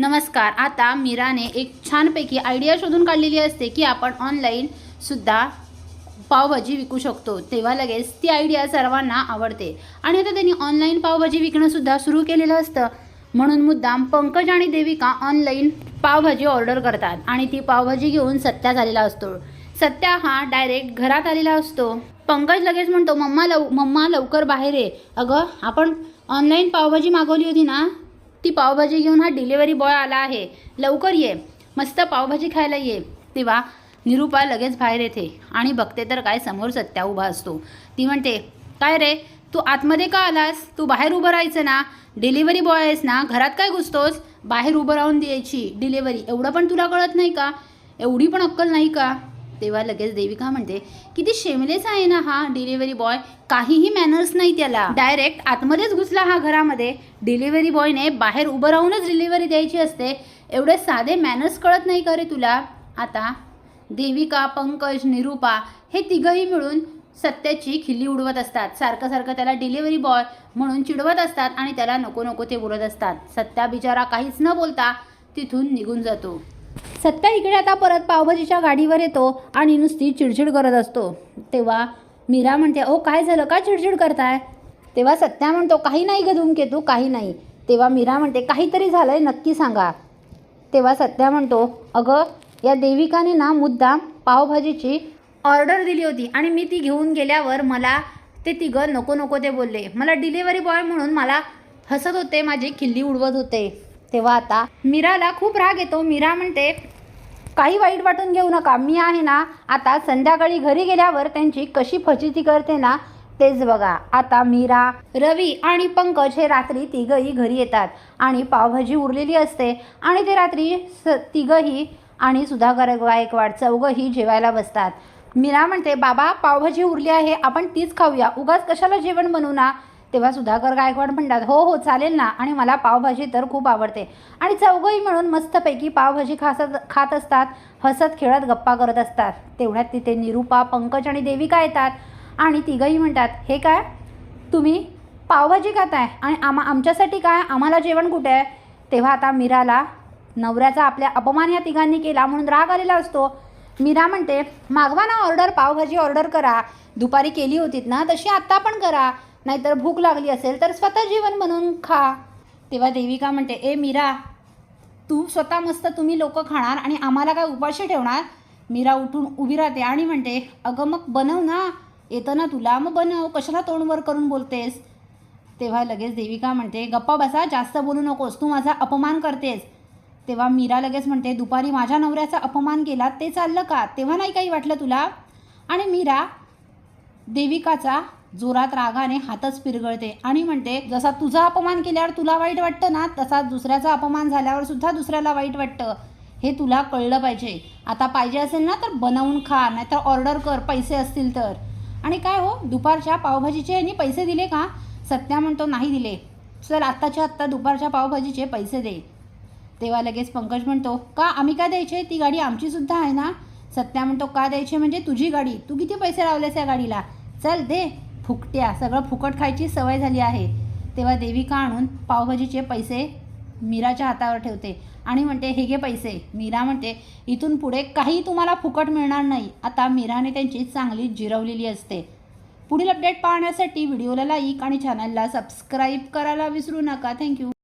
नमस्कार. आता मीराने एक छानपैकी आयडिया शोधून काढलेली असते की आपण ऑनलाईन सुद्धा पावभाजी विकू शकतो. तेव्हा लगेच ती आयडिया सर्वांना आवडते. आणि आता त्यांनी ऑनलाईन पावभाजी विकणंसुद्धा सुरू केलेलं असतं. म्हणून मुद्दाम पंकज आणि देविका ऑनलाईन पावभाजी ऑर्डर करतात आणि ती पावभाजी घेऊन सत्या झालेला असतो. सत्या हा डायरेक्ट घरात आलेला असतो. पंकज लगेच म्हणतो मम्मा लव मम्मा लवकर बाहेर ये. अगं आपण ऑनलाईन पावभाजी मागवली होती ना? ती पावभाजी घेऊन हा डिलेवरी बॉय आला आहे. लवकर ये. मस्त पावभाजी खायला ये. तेव्हा निरूपा लगेच बाहेर येते आणि बघते तर काय समोर सत्या उभा असतो. ती म्हणते काय रे? तू आतमध्ये का आलास? तू बाहेर उभं राहायचं ना? डिलिव्हरी बॉय आहेस ना? घरात काय घुसतोस? बाहेर उभं राहून द्यायची डिलिव्हरी. एवढं पण तुला कळत नाही का? एवढी पण अक्कल नाही का? तेव्हा लगेच देविका म्हणते किती शेमलेच आहे ना हा डिलिव्हरी बॉय काहीही मॅनर्स नाही त्याला. डायरेक्ट आतमध्येच घुसला हा घरामध्ये. डिलिव्हरी बॉयने बाहेर उभं राहूनच डिलिव्हरी द्यायची असते. एवढे साधे मॅनर्स कळत नाही का रे तुला? आता देविका पंकज निरूपा हे तिघही मिळून सत्याची खिल्ली उडवत असतात. सारखं सारखं त्याला डिलिव्हरी बॉय म्हणून चिडवत असतात आणि त्याला नको नको ते बोलत असतात. सत्या बिचारा काहीच न बोलता तिथून निघून जातो. सत्या इकडे आता परत पावभाजीच्या गाडीवर येतो आणि नुसती चिडचिड करत असतो. तेव्हा मीरा म्हणते ओ काय झालं? का चिडचिड करताय? तेव्हा सत्या म्हणतो काही नाही ग धूमकेतू काही नाही. तेव्हा मीरा म्हणते काहीतरी झालं आहे नक्की सांगा. तेव्हा सत्या म्हणतो अगं या देविकाने ना मुद्दाम पावभाजीची ऑर्डर दिली होती आणि मी ती घेऊन गेल्यावर मला ते तिघं नको नको ते बोलले. मला डिलिव्हरी बॉय म्हणून मला हसत होते माझी खिल्ली उडवत होते. तेव्हा आता मीराला खूप राग येतो. मीरा म्हणते काही वाईट वाटून घेऊ नका. मी आहे ना आता संध्याकाळी घरी गेल्यावर त्यांची कशी फजिती करते ना तेच बघा. आता मीरा रवी आणि पंकज हे रात्री तिघही घरी येतात आणि पावभाजी उरलेली असते आणि ते रात्री स तिघही आणि सुधाकर गायकवाड चौघही जेवायला बसतात. मीरा म्हणते बाबा पावभाजी उरली आहे. आपण तीच खाऊया. उगाच कशाला जेवण बनवू ना? तेव्हा सुधाकर गायकवाड म्हणतात हो हो चालेल ना. आणि मला पावभाजी तर खूप आवडते. आणि चौघही मिळून मस्तपैकी पावभाजी खासत खात असतात हसत खेळत गप्पा करत असतात. तेवढ्यात तिथे निरूपा पंकज आणि देविका येतात. आणि तिघही म्हणतात हे काय? तुम्ही पावभाजी खाताय? आणि आमा आमच्यासाठी काय? आम्हाला जेवण कुठे आहे? तेव्हा आता मीराला नवऱ्याचा आपल्या अपमान या तिघांनी केला म्हणून राग आलेला असतो. मीरा म्हणते मागवा ना ऑर्डर पावभाजी ऑर्डर करा. दुपारी केली होतीत ना तशी आत्ता पण करा. नाहीतर भूक लागली असेल तर स्वतः जेवण बनवून खा. तेव्हा देविका म्हणते ए मीरा तू स्वतः मस्त तुम्ही लोक खाणार आणि आम्हाला काय उपाशी ठेवणार? मीरा उठून उभी राहते आणि म्हणते अगं मग बनव ना. येतं ना तुला. मग बनव. कशाला तोंडवर करून बोलतेस? तेव्हा लगेच देविका म्हणते गप्पा बसा. जास्त बोलू नकोस. तू माझा अपमान करतेस. तेव्हा मीरा लगेच म्हणते दुपारी माझ्या नवऱ्याचा अपमान केला. ते चाललं का? तेव्हा नाही काही वाटलं तुला? आणि मीरा देविकाचा जोरात रागाने हातच पिरगळते आणि म्हणते जसा तुझा अपमान केल्यावर तुला वाईट वाटतं ना तसा दुसऱ्याचा अपमान झाल्यावर सुद्धा दुसऱ्याला वाईट वाटतं. हे तुला कळलं पाहिजे. आता पाहिजे असेल ना तर बनवून खा नाहीतर ऑर्डर कर पैसे असतील तर. आणि काय हो दुपारच्या पावभाजीचे यांनी पैसे दिले का? सत्या म्हणतो नाही दिले. चल आत्ताच्या आत्ता दुपारच्या पावभाजीचे पैसे दे. तेव्हा लगेच पंकज म्हणतो का आम्ही का द्यायचे? ती गाडी आमचीसुद्धा आहे ना? सत्या म्हणतो का द्यायचे म्हणजे तुझी गाडी. तू किती पैसे लावलेस या गाडीला? चल दे. फुकट्या सगळं फुकट खायची सवय झाली आहे. तेव्हा देविका आणून पावभाजीचे पैसे मीराच्या हातावर ठेवते आणि म्हणते हे घे पैसे. मीरा म्हणते इथून पुढे काही तुम्हाला फुकट मिळणार नाही. आता मीराने त्यांची चांगली जिरवलेली असते. पुढील अपडेट पाहण्यासाठी व्हिडिओला लाईक आणि चॅनलला सबस्क्राईब करायला विसरू नका. थँक्यू